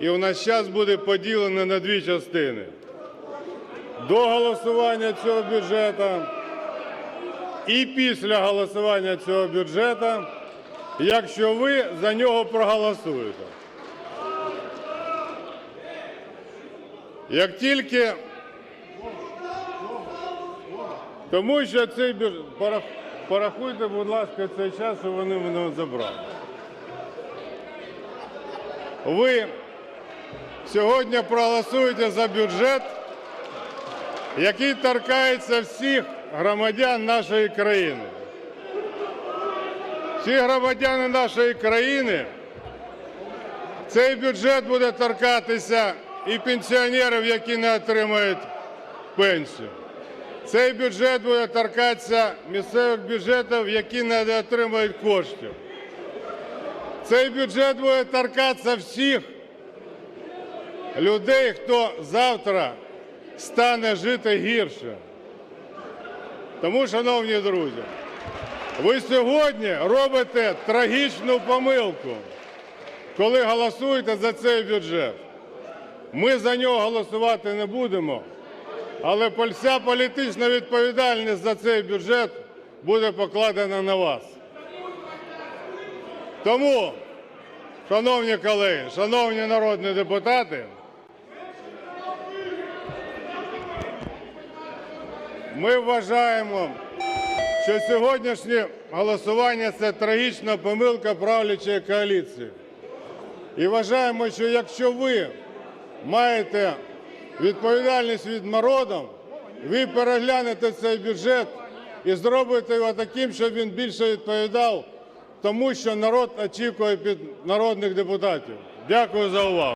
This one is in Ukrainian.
і у нас час буде поділено на дві частини. До голосування цього бюджету і після голосування цього бюджету, якщо ви за нього проголосуєте. Як тільки тому що цей бюджет, порахуйте, будь ласка, цей час, що вони мене забрали. Ви сьогодні проголосуєте за бюджет, який торкається всіх громадян нашої країни. Всі громадяни нашої країни, цей бюджет буде торкатися і пенсіонерів, які не отримують пенсію. Цей бюджет буде торкатися місцевих бюджетів, які не отримують коштів. Цей бюджет буде торкатися всіх людей, хто завтра стане жити гірше. Тому, шановні друзі, ви сьогодні робите трагічну помилку, коли голосуєте за цей бюджет. Ми за нього голосувати не будемо, але вся політична відповідальність за цей бюджет буде покладена на вас. Тому, шановні колеги, шановні народні депутати, ми вважаємо, що сьогоднішнє голосування це трагічна помилка правлячої коаліції. І вважаємо, що якщо ви маєте відповідальність від народу, ви переглянете цей бюджет і зробите його таким, щоб він більше відповідав тому, що народ очікує від народних депутатів. Дякую за увагу.